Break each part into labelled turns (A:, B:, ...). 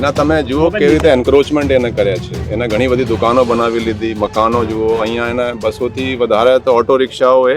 A: એના તમે જુઓ કેવી રીતે એન્ક્રોચમેન્ટ એને કર્યા છે. એને ઘણી બધી દુકાનો બનાવી લીધી મકાનો જુઓ અહીંયા એને બસોથી વધારે તો ઓટો રિક્ષાઓ એ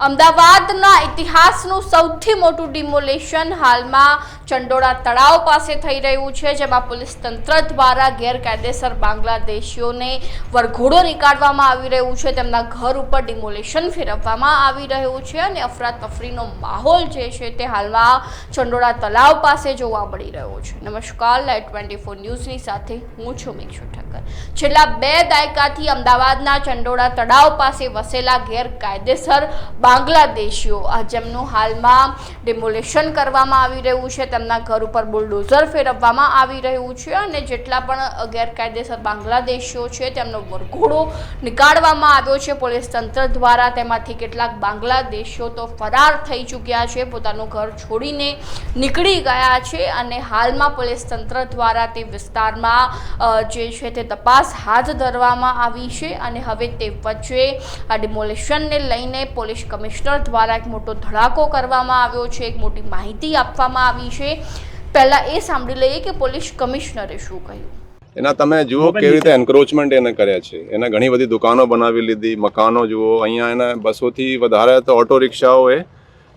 B: અમદાવાદના ઇતિહાસનું સૌથી મોટું ડિમોલેશન હાલમાં ચંડોળા તળાવ પાસે થઈ રહ્યું છે, જેમાં પોલીસ તંત્ર દ્વારા ગેરકાયદેસર બાંગ્લાદેશીઓને વરઘોડો નીકાળવામાં આવી રહ્યું છે. તેમના ઘર ઉપર ડિમોલેશન ફેરવવામાં આવી રહ્યું છે અને અફરાતફરીનો માહોલ જે છે તે હાલમાં ચંડોળા તળાવ પાસે જોવા મળી રહ્યો છે. નમસ્કાર લાઈટ ટ્વેન્ટી ફોર ન્યૂઝની સાથે હું છું મેક્ષુ ઠક્કર. છેલ્લા બે દાયકાથી અમદાવાદના ચંડોળા તળાવ પાસે વસેલા ગેરકાયદેસર બાંગ્લાદેશીઓ જેમનું હાલમાં ડિમોલેશન કરવામાં આવી રહ્યું છે. તેમના ઘર ઉપર બુલડોઝર ફેરવવામાં આવી રહ્યું છે અને જેટલા પણ ગેરકાયદેસર બાંગ્લાદેશીઓ છે, તેમનો વરઘોડો નીકાળવામાં આવ્યો છે. પોલીસ તંત્ર દ્વારા તેમાંથી કેટલાક બાંગ્લાદેશીઓ તો ફરાર થઈ ચૂક્યા છે. પોતાનું ઘર છોડીને નીકળી ગયા છે અને હાલમાં પોલીસ તંત્ર દ્વારા તે વિસ્તારમાં જે છે તે તપાસ હાથ ધરવામાં આવી છે અને હવે તે વચ્ચે આ ડિમોલેશનને લઈને પોલીસ કમિશનર દ્વારા એક મોટો ધડાકો કરવામાં આવ્યો છે. એક મોટી માહિતી આપવામાં આવી છે પહેલાં એ સાંભળી લઈએ કે પોલીસ કમિશનરે શું કહ્યું.
A: એના તમે જુઓ કેવી રીતે એન્ક્રોચમેન્ટ એને કર્યા છે. એને ઘણી બધી દુકાનો બનાવી લીધી મકાનો જુઓ. અહીંયા એને બસોથી વધારે તો ઓટો રિક્ષાઓ એ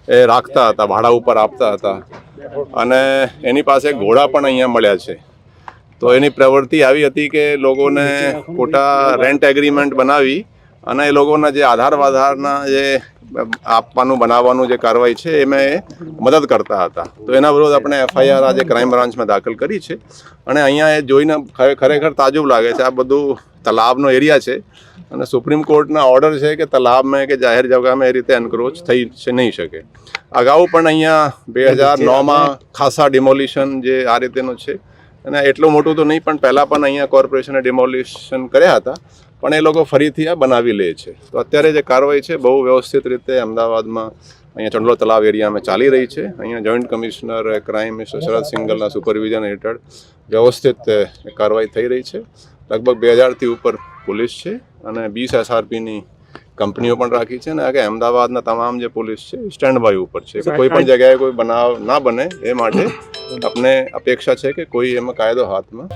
A: એ રાખતા હતા ભાડા ઉપર આપતા હતા. અને એની પાસે ઘોડા પણ અહીંયા મળ્યા છે. તો એની પ્રવૃત્તિ આવી હતી કે લોકોને ખોટા રેન્ટ એગ્રીમેન્ટ બનાવી અને એ લોકોના જે આધાર વાધારના જે આપવાનું, બનાવવાનું જે કાર્યવાહી છે એમાં મદદ કરતા હતા. તો એના વિરોધ આપણે એફઆઈઆર આજે ક્રાઇમ બ્રાન્ચમાં દાખલ કરી છે. અને અહીંયા એ જોઈને ખરે- ખરેખર તાજુબ લાગે છે. આ બધું તલાબનો એરિયા છે. અને સુપ્રીમ કોર્ટના ઓર્ડર છે કે તલાબમાં કે જાહેર જગામાં એ રીતે એન્ક્રોચ થઈ છે, નહીં શકે. અગાઉ પણ અહીંયા બે હજાર નવમાં ખાસા ડિમોલિશન જે આ રીતેનું છે. અને એટલું મોટું તો નહીં, પણ પહેલાં પણ અહીંયા કોર્પોરેશને ડિમોલિશન કર્યા હતા. પણ એ લોકો ફરીથી આ બનાવી લે છે. તો અત્યારે જે કાર્યવાહી છે બહુ વ્યવસ્થિત રીતે અમદાવાદમાં અહીંયા ચંડલો તલાવ એરિયામાં ચાલી રહી છે. અહીંયા joint commissioner crime mister Sharad સિંગલના supervision હેઠળ વ્યવસ્થિત કાર્યવાહી થઈ રહી છે. લગભગ બે હજારથી ઉપર પોલીસ છે અને બીસ એસઆરપીની કંપનીઓ પણ રાખી છે અને આગળ કે અમદાવાદના તમામ જે પોલીસ છે સ્ટેન્ડ બાય ઉપર છે. કે કોઈ પણ જગ્યાએ કોઈ બનાવ ના બને એ માટે આપણે અપેક્ષા છે કે કોઈ એમાં કાયદો હાથમાં